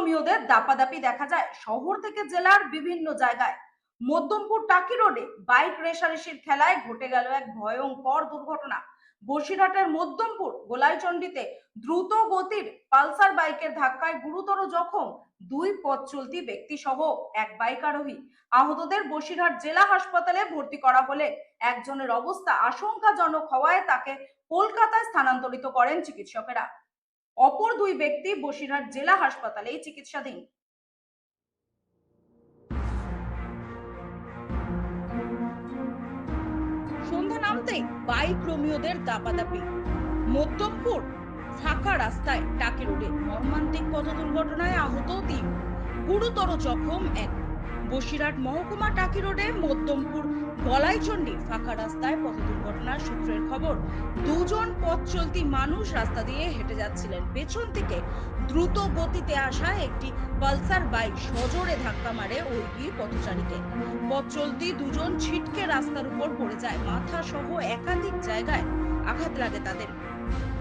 রোমিওদের দাপাদাপি দেখা যায় শহর থেকে জেলার বিভিন্ন জায়গায়। মধ্যমপুর টাকি রোডে বাইক রেশারেশির খেলায় ঘটে গেল এক ভয়ঙ্কর দুর্ঘটনা। বসিরহাটের মধ্যমপুর গোলাইচন্ডিতে দ্রুত গতির পালসার বাইকের ধাক্কায় গুরুতর জখম দুই পথ চলতি ব্যক্তি সহ এক বাইক আরোহী আহতদের বসিরহাট জেলা হাসপাতালে ভর্তি করা হলে একজনের অবস্থা আশঙ্কাজনক হওয়ায় তাকে কলকাতায় স্থানান্তরিত করেন চিকিৎসকেরা। অপর দুই ব্যক্তি বসিরহাট জেলা হাসপাতালে চিকিৎসাধীন। সন্ধ্যা নামতেই বাইক রোমিওদের দাপাদাপি। মধ্যমপুর ফাঁকা রাস্তায় টাকি রোডে মর্মান্তিক পথ দুর্ঘটনায় আহত তিন। গুরুতর জখম এক। বসিরহাট মহকুমা টাকি রোডে মধ্যমপুর গলাইচন্ডী ফাঁকা রাস্তায় পথ দুর্ঘটনার সূত্রের খবর, দুজন পথ চলতি মানুষ রাস্তা দিয়ে হেঁটে যাচ্ছিলেন। পেছন থেকে দ্রুত গতিতে আসা একটি পালসার বাইক সজোরে ধাক্কা মারে ওই দুই পথচারীকে। পথ চলতি দুজন ছিটকে রাস্তার উপর পড়ে যায়। মাথা সহ একাধিক জায়গায় আঘাত লাগে তাদের।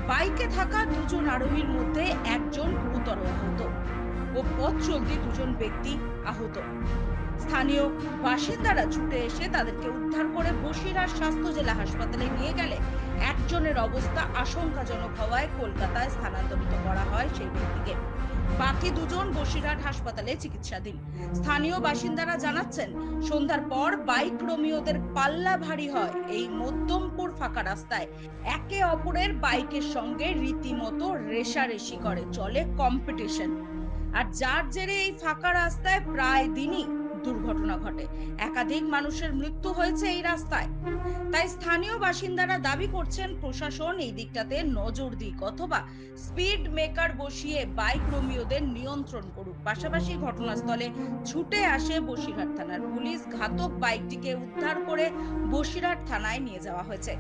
বাইকে থাকা দুজন আরোহীর মধ্যে একজন গুরুতর আহত। ও পথ চলতি দুজন ব্যক্তি আহত। স্থানীয় বাসিন্দারা ছুটে এসে তাদেরকে উদ্ধার করে বসিরহাট স্বাস্থ্য জেলা হাসপাতালে নিয়ে গেলে একজনের অবস্থা আশঙ্কাজনক হওয়ায় কলকাতায় স্থানান্তরিত করা হয় সেই ব্যক্তিকে। বাকি দুজন বসিরহাট হাসপাতালে চিকিৎসাধীন। স্থানীয় বাসিন্দারা জানাচ্ছেন, সন্ধ্যার পর বাইক রোমিওদের পাল্লা ভারী হয়। এই মধ্যমপুর ফাঁকা রাস্তায় একে অপরের বাইকের সঙ্গে রীতিমতো রেশারেশি করে, চলে কম্পিটিশন। আর যার জেরে এই ফাঁকা রাস্তায় প্রায় দিনই দুর্ঘটনা ঘটে। একাধিক মানুষের মৃত্যু হয়েছে এই রাস্তায়। তাই স্থানীয় বাসিন্দারা দাবি করছেন, প্রশাসন এই দিকটাতে নজর দিক অথবা স্পিড মেকার বসিয়ে বাইক রোমিওদের নিয়ন্ত্রণ করুক। পাশাপাশি ঘটনাস্থলে ছুটে আসে বসিরহাট থানার পুলিশ। ঘাতক বাইকটিকে উদ্ধার করে বসিরহাট থানায় নিয়ে যাওয়া হয়েছে।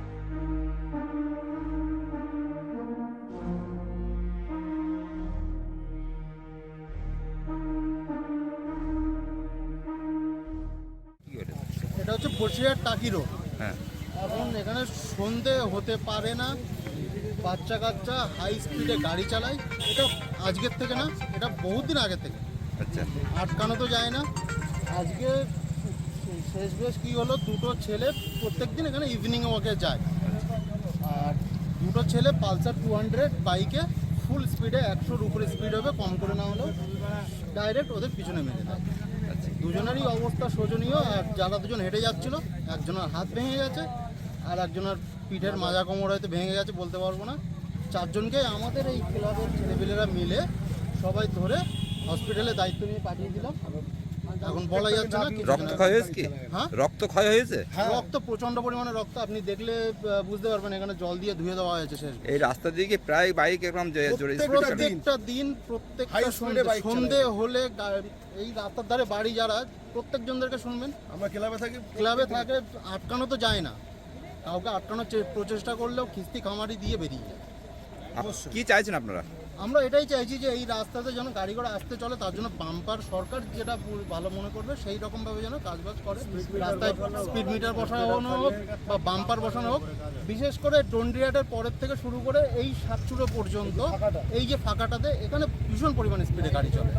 হচ্ছে বসিরহাট টাকি রোড। হ্যাঁ। এখন এখানে সন্ধে হতে পারে না। বাচ্চা কাচ্চা হাই স্পিডে গাড়ি চালায়। এটা আজকের থেকে না এটা বহুত দিন আগে থেকে। আচ্ছা। আটকানো তো যায় না। আজকে শেষ বেশ কী হলো দুটো ছেলে প্রত্যেক দিন এখানে ইভিনিং ওয়াকে যায়। আর দুটো ছেলে পালসার টু হান্ড্রেড বাইকে ফুল স্পিডে একশোর উপরে স্পিড হবে কম করে না হলেও ডাইরেক্ট ওদের পিছনে মেরে দেয়। দুজনেরই অবস্থা শোচনীয়, এক যারা দুজন হেঁটে যাচ্ছিল, একজনের হাত ভেঙে গেছে আর একজনের পিঠের মাজা কোমর হয়তো ভেঙে গেছে বলতে পারব না। চারজনকে আমাদের এই ক্লাবের ছেলেপিলেরা মিলে সবাই ধরে হসপিটালে দায়িত্ব নিয়ে পাঠিয়ে দিলাম। এখন বলা যাচ্ছে না রক্ত ক্ষয় হয়েছে কি? হ্যাঁ। রক্ত ক্ষয় হয়েছে? রক্ত প্রচণ্ড পরিমাণে রক্ত আপনি দেখলে বুঝতে পারবেন এখানে জল দিয়ে ধুয়ে দেওয়া হয়েছে শেষ। এই রাস্তা দিয়ে কি প্রায় বাইক এরকম যে- জোরে প্রত্যেকটা দিন প্রত্যেকটা সন্ধে সন্ধে হলে এই রাস্তার ধারে বাড়ি যারা প্রত্যেকজনদেরকে শুনবেন। আমরা ক্লাবে থাকি ক্লাবে থাকে আটকানো তো যায় না। কাউকে আটকানোর চে- প্রচেষ্টা করলেও খিস্তি খামারি দিয়ে বেরিয়ে যায়। আপ- কি চাইছেন আপনারা? আমরা এটাই চাইছি যে এই রাস্তাতে যেন গাড়ি ঘোড়া আসতে চলে তার জন্য বাম্পার সরকার যেটা ভালো মনে করবে সেই রকমভাবে যেন কাজবাজ করে। রাস্তায় স্পিড মিটার বসানো হোক বা বাম্পার বসানো হোক। বিশেষ করে ডন্ডিয়াটের পরের থেকে শুরু করে এই সাতচুরো পর্যন্ত এই যে ফাঁকাটাতে এখানে ভীষণ পরিমাণে স্পিডে গাড়ি চলে।